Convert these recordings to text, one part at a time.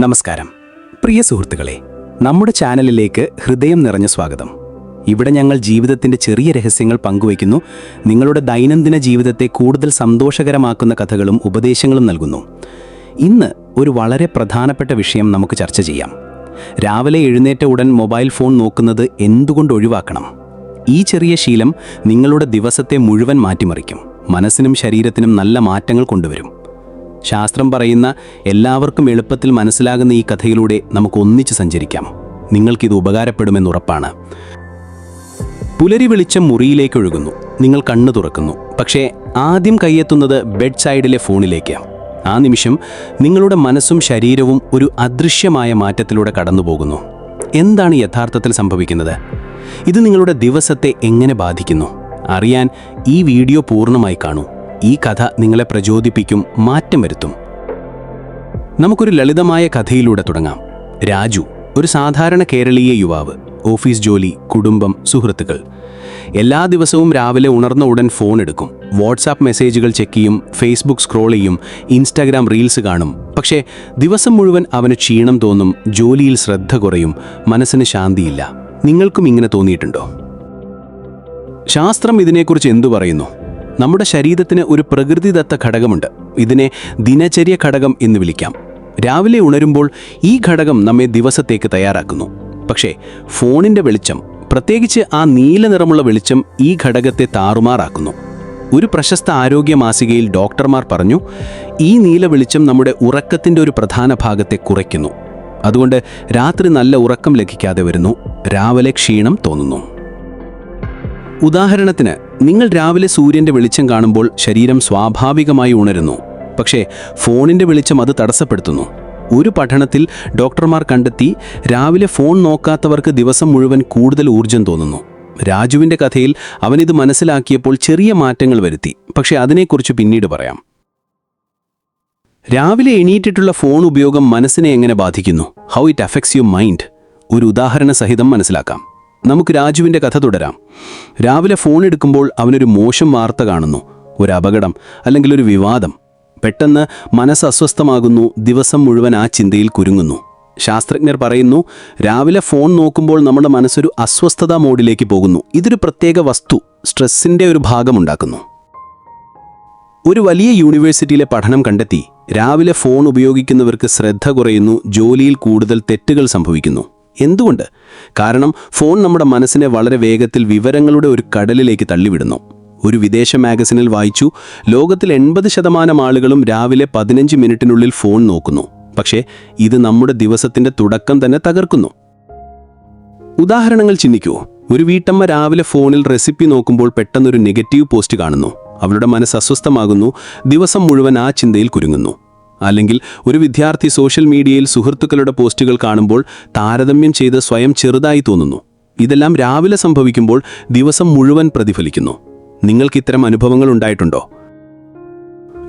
നമസ്കാരം. പ്രിയ സുഹൃത്തുക്കളെ നമ്മുടെ ചാനലിലേക്ക് ഹൃദയം നിറഞ്ഞ സ്വാഗതം. ഇവിടെ ഞങ്ങൾ ജീവിതത്തിന്റെ ചെറിയ രഹസ്യങ്ങൾ പങ്കുവയ്ക്കുന്നു. നിങ്ങളുടെ ദൈനംദിന ജീവിതത്തെ കൂടുതൽ സന്തോഷകരമാക്കുന്ന കഥകളും ഉപദേശങ്ങളും നൽകുന്നു. ഇന്ന് ഒരു വളരെ പ്രധാനപ്പെട്ട വിഷയം നമുക്ക് ചർച്ച ചെയ്യാം. രാവിലെ എഴുന്നേറ്റ ഉടൻ മൊബൈൽ ഫോൺ നോക്കുന്നത് എന്തുകൊണ്ട് ഒഴിവാക്കണം? ഈ ചെറിയ ശീലം നിങ്ങളുടെ ദിവസത്തെ മുഴുവൻ മാറ്റിമറിക്കും. മനസ്സിനും ശരീരത്തിനും നല്ല മാറ്റങ്ങൾ കൊണ്ടുവരും. ശാസ്ത്രം പറയുന്ന എല്ലാവർക്കും എളുപ്പത്തിൽ മനസ്സിലാകുന്ന ഈ കഥയിലൂടെ നമുക്ക് ഒന്നിച്ച് സഞ്ചരിക്കാം. നിങ്ങൾക്കിത് ഉപകാരപ്പെടുമെന്നുറപ്പാണ് പുലരി വെളിച്ചം മുറിയിലേക്ക് ഒഴുകുന്നു. നിങ്ങൾ കണ്ണു തുറക്കുന്നു. പക്ഷേ ആദ്യം കൈയെത്തുന്നത് ബെഡ് സൈഡിലെ ഫോണിലേക്ക്. ആ നിമിഷം നിങ്ങളുടെ മനസ്സും ശരീരവും ഒരു അദൃശ്യമായ മാറ്റത്തിലൂടെ കടന്നുപോകുന്നു. എന്താണ് യഥാർത്ഥത്തിൽ സംഭവിക്കുന്നത്? ഇത് നിങ്ങളുടെ ദിവസത്തെ എങ്ങനെ ബാധിക്കുന്നു? അറിയാൻ ഈ വീഡിയോ പൂർണമായി കാണൂ. ഈ കഥ നിങ്ങളെ പ്രചോദിപ്പിക്കും മാറ്റം വരുത്തും. നമുക്കൊരു ലളിതമായ കഥയിലൂടെ തുടങ്ങാം. രാജു ഒരു സാധാരണ കേരളീയ യുവാവ് ഓഫീസ് ജോലി കുടുംബം സുഹൃത്തുക്കൾ. എല്ലാ ദിവസവും രാവിലെ ഉണർന്ന ഉടൻ ഫോൺ എടുക്കും. വാട്സാപ്പ് മെസ്സേജുകൾ ചെക്ക് ചെയ്യും ഫേസ്ബുക്ക് സ്ക്രോൾ ചെയ്യും ഇൻസ്റ്റാഗ്രാം റീൽസ് കാണും. പക്ഷേ ദിവസം മുഴുവൻ അവന് ക്ഷീണം തോന്നും ജോലിയിൽ ശ്രദ്ധ കുറയും മനസ്സിന് ശാന്തിയില്ല. നിങ്ങൾക്കും ഇങ്ങനെ തോന്നിയിട്ടുണ്ടോ? ശാസ്ത്രം ഇതിനെക്കുറിച്ച് എന്തു പറയുന്നു? നമ്മുടെ ശരീരത്തിന് ഒരു പ്രകൃതിദത്ത ഘടകമുണ്ട്. ഇതിനെ ദിനചര്യ ഘടകം എന്ന് വിളിക്കാം. രാവിലെ ഉണരുമ്പോൾ ഈ ഘടകം നമ്മെ ദിവസത്തേക്ക് തയ്യാറാക്കുന്നു. പക്ഷേ ഫോണിന്റെ വെളിച്ചം പ്രത്യേകിച്ച് ആ നീല നിറമുള്ള വെളിച്ചം ഈ ഘടകത്തെ താറുമാറാക്കുന്നു. ഒരു പ്രശസ്ത ആരോഗ്യ മാസികയിൽ ഡോക്ടർമാർ പറഞ്ഞു ഈ നീല വെളിച്ചം നമ്മുടെ ഉറക്കത്തിന്റെ ഒരു പ്രധാന ഭാഗത്തെ കുറയ്ക്കുന്നു. അതുകൊണ്ട് രാത്രി നല്ല ഉറക്കം ലഭിക്കാതെ വരുന്നു. രാവിലെ ക്ഷീണം തോന്നുന്നു. ഉദാഹരണത്തിന് നിങ്ങൾ രാവിലെ സൂര്യന്റെ വെളിച്ചം കാണുമ്പോൾ ശരീരം സ്വാഭാവികമായി ഉണരുന്നു. പക്ഷേ ഫോണിന്റെ വെളിച്ചം അത് തടസ്സപ്പെടുത്തുന്നു. ഒരു പഠനത്തിൽ ഡോക്ടർമാർ കണ്ടെത്തി രാവിലെ ഫോൺ നോക്കാത്തവർക്ക് ദിവസം മുഴുവൻ കൂടുതൽ ഊർജം തോന്നുന്നു. രാജുവിന്റെ കഥയിൽ അവനിത് മനസ്സിലാക്കിയപ്പോൾ ചെറിയ മാറ്റങ്ങൾ വരുത്തി. പക്ഷേ അതിനെക്കുറിച്ച് പിന്നീട് പറയാം. രാവിലെ എണീറ്റിട്ടുള്ള ഫോൺ ഉപയോഗം മനസ്സിനെ എങ്ങനെ ബാധിക്കുന്നു? How it affects you mind ഒരു ഉദാഹരണ സഹിതം മനസ്സിലാക്കാം. നമുക്ക് രാജുവിന്റെ കഥ തുടരാം. രാവിലെ ഫോൺ എടുക്കുമ്പോൾ അവനൊരു മോശം വാർത്ത കാണുന്നു. ഒരു അപകടം അല്ലെങ്കിൽ ഒരു വിവാദം. പെട്ടെന്ന് മനസ്സ് അസ്വസ്ഥമാകുന്നു. ദിവസം മുഴുവൻ ആ ചിന്തയിൽ കുരുങ്ങുന്നു. ശാസ്ത്രജ്ഞർ പറയുന്നു രാവിലെ ഫോൺ നോക്കുമ്പോൾ നമ്മുടെ മനസ്സൊരു അസ്വസ്ഥതാ മോഡിലേക്ക് പോകുന്നു. ഇതൊരു പ്രത്യേക വസ്തു. സ്ട്രെസ്സിന്റെ ഒരു ഭാഗമുണ്ടാക്കുന്നു ഒരു വലിയ യൂണിവേഴ്സിറ്റിയിലെ പഠനം കണ്ടെത്തി. രാവിലെ ഫോൺ ഉപയോഗിക്കുന്നവർക്ക് ശ്രദ്ധ കുറയുന്നു. ജോലിയിൽ കൂടുതൽ തെറ്റുകൾ സംഭവിക്കുന്നു. എന്തുകൊണ്ട്? കാരണം ഫോൺ നമ്മുടെ മനസ്സിനെ വളരെ വേഗത്തിൽ വിവരങ്ങളുടെ ഒരു കടലിലേക്ക് തള്ളിവിടുന്നു. ഒരു വിദേശ മാഗസിനിൽ വായിച്ചു ലോകത്തിൽ എൺപത് ശതമാനം ആളുകളും രാവിലെ പതിനഞ്ച് മിനിറ്റിനുള്ളിൽ ഫോൺ നോക്കുന്നു. പക്ഷേ ഇത് നമ്മുടെ ദിവസത്തിന്റെ തുടക്കം തന്നെ തകർക്കുന്നു. ഉദാഹരണങ്ങൾ ചിന്തിക്കൂ. ഒരു വീട്ടമ്മ രാവിലെ ഫോണിൽ റെസിപ്പി നോക്കുമ്പോൾ പെട്ടെന്നൊരു നെഗറ്റീവ് പോസ്റ്റ് കാണുന്നു. അവളുടെ മനസ്സ് അസ്വസ്ഥമാകുന്നു. ദിവസം മുഴുവൻ ആ ചിന്തയിൽ കുരുങ്ങുന്നു. അല്ലെങ്കിൽ ഒരു വിദ്യാർത്ഥി സോഷ്യൽ മീഡിയയിൽ സുഹൃത്തുക്കളുടെ പോസ്റ്റുകൾ കാണുമ്പോൾ താരതമ്യം ചെയ്ത് സ്വയം ചെറുതായി തോന്നുന്നു. ഇതെല്ലാം രാവിലെ സംഭവിക്കുമ്പോൾ ദിവസം മുഴുവൻ പ്രതിഫലിക്കുന്നു. നിങ്ങൾക്ക് ഇത്തരം അനുഭവങ്ങൾ ഉണ്ടായിട്ടുണ്ടോ?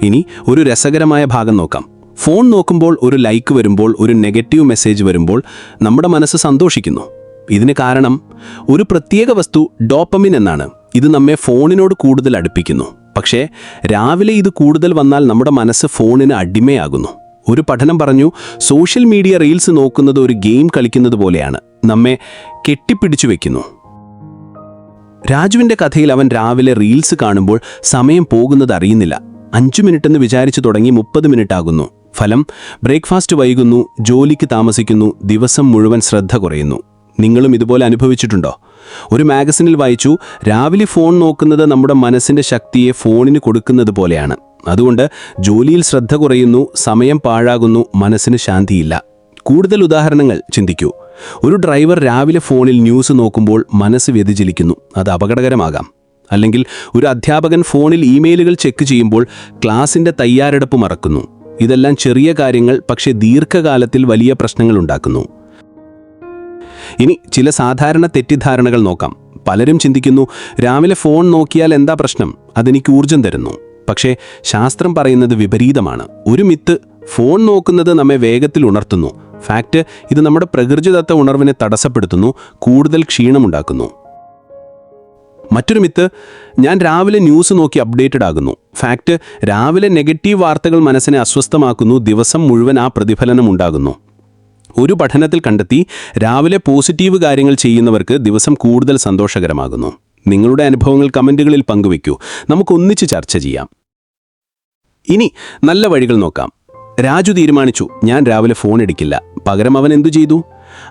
ഇനി ഒരു രസകരമായ ഭാഗം നോക്കാം. ഫോൺ നോക്കുമ്പോൾ ഒരു ലൈക്ക് വരുമ്പോൾ ഒരു നെഗറ്റീവ് മെസ്സേജ് വരുമ്പോൾ നമ്മുടെ മനസ്സ് സന്തോഷിക്കുന്നു. ഇതിന് കാരണം ഒരു പ്രത്യേക വസ്തു ഡോപ്പമിൻ എന്നാണ്. ഇത് നമ്മെ ഫോണിനോട് കൂടുതൽ അടുപ്പിക്കുന്നു. പക്ഷേ രാവിലെ ഇത് കൂടുതൽ വന്നാൽ നമ്മുടെ മനസ്സ് ഫോണിന് അടിമയാകുന്നു. ഒരു പഠനം പറഞ്ഞു സോഷ്യൽ മീഡിയ റീൽസ് നോക്കുന്നത് ഒരു ഗെയിം കളിക്കുന്നത് പോലെയാണ്. നമ്മെ കെട്ടിപ്പിടിച്ചു വെക്കുന്നു. രാജുവിന്റെ കഥയിൽ അവൻ രാവിലെ റീൽസ് കാണുമ്പോൾ സമയം പോകുന്നത് അറിയുന്നില്ല. അഞ്ചു മിനിറ്റ് എന്ന് വിചാരിച്ചു തുടങ്ങി മുപ്പത് മിനിറ്റ് ആകുന്നു ഫലം ബ്രേക്ക്ഫാസ്റ്റ് വൈകുന്നു ജോലിക്ക് താമസിക്കുന്നു ദിവസം മുഴുവൻ ശ്രദ്ധ കുറയുന്നു. നിങ്ങളും ഇതുപോലെ അനുഭവിച്ചിട്ടുണ്ടോ? ഒരു മാഗസിനിൽ വായിച്ചു രാവിലെ ഫോൺ നോക്കുന്നത് നമ്മുടെ മനസ്സിന്റെ ശക്തിയെ ഫോണിന് കൊടുക്കുന്നത് പോലെയാണ്. അതുകൊണ്ട് ജോലിയിൽ ശ്രദ്ധ കുറയുന്നു സമയം പാഴാകുന്നു മനസ്സിന് ശാന്തിയില്ല. കൂടുതൽ ഉദാഹരണങ്ങൾ ചിന്തിക്കൂ. ഒരു ഡ്രൈവർ രാവിലെ ഫോണിൽ ന്യൂസ് നോക്കുമ്പോൾ മനസ്സ് വ്യതിചലിക്കുന്നു. അത് അപകടകരമാകാം. അല്ലെങ്കിൽ ഒരു അധ്യാപകൻ ഫോണിൽ ഇമെയിലുകൾ ചെക്ക് ചെയ്യുമ്പോൾ ക്ലാസിന്റെ തയ്യാറെടുപ്പ് മറക്കുന്നു. ഇതെല്ലാം ചെറിയ കാര്യങ്ങൾ പക്ഷേ ദീർഘകാലത്തിൽ വലിയ പ്രശ്നങ്ങൾ ഉണ്ടാക്കുന്നു. ഇനി ചില സാധാരണ തെറ്റിദ്ധാരണകൾ നോക്കാം. പലരും ചിന്തിക്കുന്നു രാവിലെ ഫോൺ നോക്കിയാൽ എന്താ പ്രശ്നം? അതെനിക്ക് ഊർജം തരുന്നു. പക്ഷേ ശാസ്ത്രം പറയുന്നത് വിപരീതമാണ്. ഒരു മിത്ത് ഫോൺ നോക്കുന്നത് നമ്മെ വേഗത്തിൽ ഉണർത്തുന്നു. ഫാക്റ്റ് ഇത് നമ്മുടെ പ്രകൃതിദത്ത ഉണർവിനെ തടസ്സപ്പെടുത്തുന്നു കൂടുതൽ ക്ഷീണമുണ്ടാക്കുന്നു. മറ്റൊരു മിത്ത് ഞാൻ രാവിലെ ന്യൂസ് നോക്കി അപ്ഡേറ്റഡ് ആകുന്നു. ഫാക്റ്റ് രാവിലെ നെഗറ്റീവ് വാർത്തകൾ മനസ്സിനെ അസ്വസ്ഥമാക്കുന്നു ദിവസം മുഴുവൻ ആ പ്രതിഫലനം ഉണ്ടാകുന്നു. ഒരു പഠനത്തിൽ കണ്ടെത്തി രാവിലെ പോസിറ്റീവ് കാര്യങ്ങൾ ചെയ്യുന്നവർക്ക് ദിവസം കൂടുതൽ സന്തോഷകരമാകുന്നു. നിങ്ങളുടെ അനുഭവങ്ങൾ കമന്റുകളിൽ പങ്കുവയ്ക്കൂ. നമുക്കൊന്നിച്ച് ചർച്ച ചെയ്യാം. ഇനി നല്ല വഴികൾ നോക്കാം. രാജു തീരുമാനിച്ചു ഞാൻ രാവിലെ ഫോൺ എടുക്കില്ല. പകരം അവൻ എന്തു ചെയ്തു?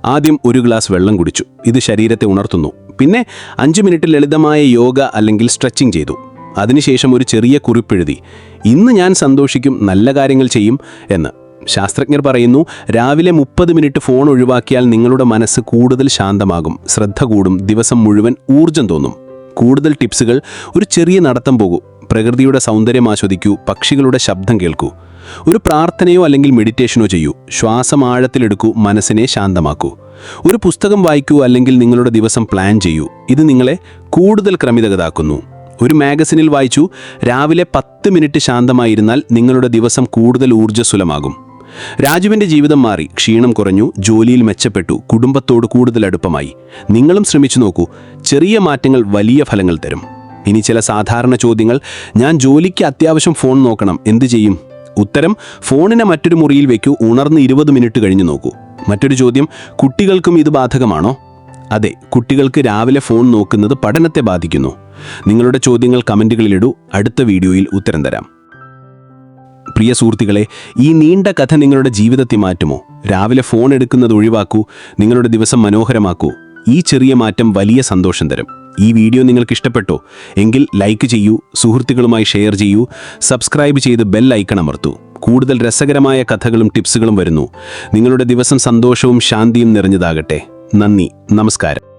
ആദ്യം ഒരു ഗ്ലാസ് വെള്ളം കുടിച്ചു. ഇത് ശരീരത്തെ ഉണർത്തുന്നു. പിന്നെ അഞ്ച് മിനിറ്റ് ലളിതമായ യോഗ അല്ലെങ്കിൽ സ്ട്രെച്ചിങ് ചെയ്തു. അതിനുശേഷം ഒരു ചെറിയ കുറിപ്പെഴുതി ഇന്ന് ഞാൻ സന്തോഷിക്കും നല്ല കാര്യങ്ങൾ ചെയ്യും എന്ന്. ശാസ്ത്രജ്ഞർ പറയുന്നു രാവിലെ മുപ്പത് മിനിറ്റ് ഫോൺ ഒഴിവാക്കിയാൽ നിങ്ങളുടെ മനസ്സ് കൂടുതൽ ശാന്തമാകും. ശ്രദ്ധ കൂടും. ദിവസം മുഴുവൻ ഊർജം തോന്നും. കൂടുതൽ ടിപ്സുകൾ. ഒരു ചെറിയ നടത്തം പോകൂ. പ്രകൃതിയുടെ സൗന്ദര്യം ആസ്വദിക്കൂ. പക്ഷികളുടെ ശബ്ദം കേൾക്കൂ. ഒരു പ്രാർത്ഥനയോ അല്ലെങ്കിൽ മെഡിറ്റേഷനോ ചെയ്യൂ. ശ്വാസം ആഴത്തിലെടുക്കൂ. മനസ്സിനെ ശാന്തമാക്കൂ. ഒരു പുസ്തകം വായിക്കൂ അല്ലെങ്കിൽ നിങ്ങളുടെ ദിവസം പ്ലാൻ ചെയ്യൂ. ഇത് നിങ്ങളെ കൂടുതൽ ക്രമിതകതാക്കുന്നു ഒരു മാഗസിനിൽ വായിച്ചു രാവിലെ പത്ത് മിനിറ്റ് ശാന്തമായിരുന്നാൽ നിങ്ങളുടെ ദിവസം കൂടുതൽ ഊർജസ്വലമാകും. രാജുവിന്റെ ജീവിതം മാറി ക്ഷീണം കുറഞ്ഞു ജോലിയിൽ മെച്ചപ്പെട്ടു കുടുംബത്തോട് കൂടുതൽ അടുപ്പമായി. നിങ്ങളും ശ്രമിച്ചു നോക്കൂ ചെറിയ മാറ്റങ്ങൾ വലിയ ഫലങ്ങൾ തരും. ഇനി ചില സാധാരണ ചോദ്യങ്ങൾ ഞാൻ ജോലിക്ക് അത്യാവശ്യം ഫോൺ നോക്കണം എന്ത് ചെയ്യും? ഉത്തരം ഫോണിനെ മറ്റൊരു മുറിയിൽ വെക്കൂ ഉണർന്ന് ഇരുപത് മിനിറ്റ് കഴിഞ്ഞു നോക്കൂ. മറ്റൊരു ചോദ്യം കുട്ടികൾക്കും ഇത് ബാധകമാണോ? അതെ കുട്ടികൾക്ക് രാവിലെ ഫോൺ നോക്കുന്നത് പഠനത്തെ ബാധിക്കുന്നു. നിങ്ങളുടെ ചോദ്യങ്ങൾ കമന്റുകളിലിടൂ അടുത്ത വീഡിയോയിൽ ഉത്തരം തരാം. പ്രിയ സുഹൃത്തുക്കളെ ഈ നീണ്ട കഥ നിങ്ങളുടെ ജീവിതത്തെ മാറ്റുമോ? രാവിലെ ഫോൺ എടുക്കുന്നത് ഒഴിവാക്കൂ നിങ്ങളുടെ ദിവസം മനോഹരമാക്കൂ. ഈ ചെറിയ മാറ്റം വലിയ സന്തോഷം തരും. ഈ വീഡിയോ നിങ്ങൾക്ക് ഇഷ്ടപ്പെട്ടോ? എങ്കിൽ ലൈക്ക് ചെയ്യൂ സുഹൃത്തുക്കളുമായി ഷെയർ ചെയ്യൂ സബ്സ്ക്രൈബ് ചെയ്ത് ബെൽ ഐക്കൺ അമർത്തൂ. കൂടുതൽ രസകരമായ കഥകളും ടിപ്സുകളും വരുന്നു. നിങ്ങളുടെ ദിവസം സന്തോഷവും ശാന്തിയും നിറഞ്ഞതാകട്ടെ. നന്ദി നമസ്കാരം.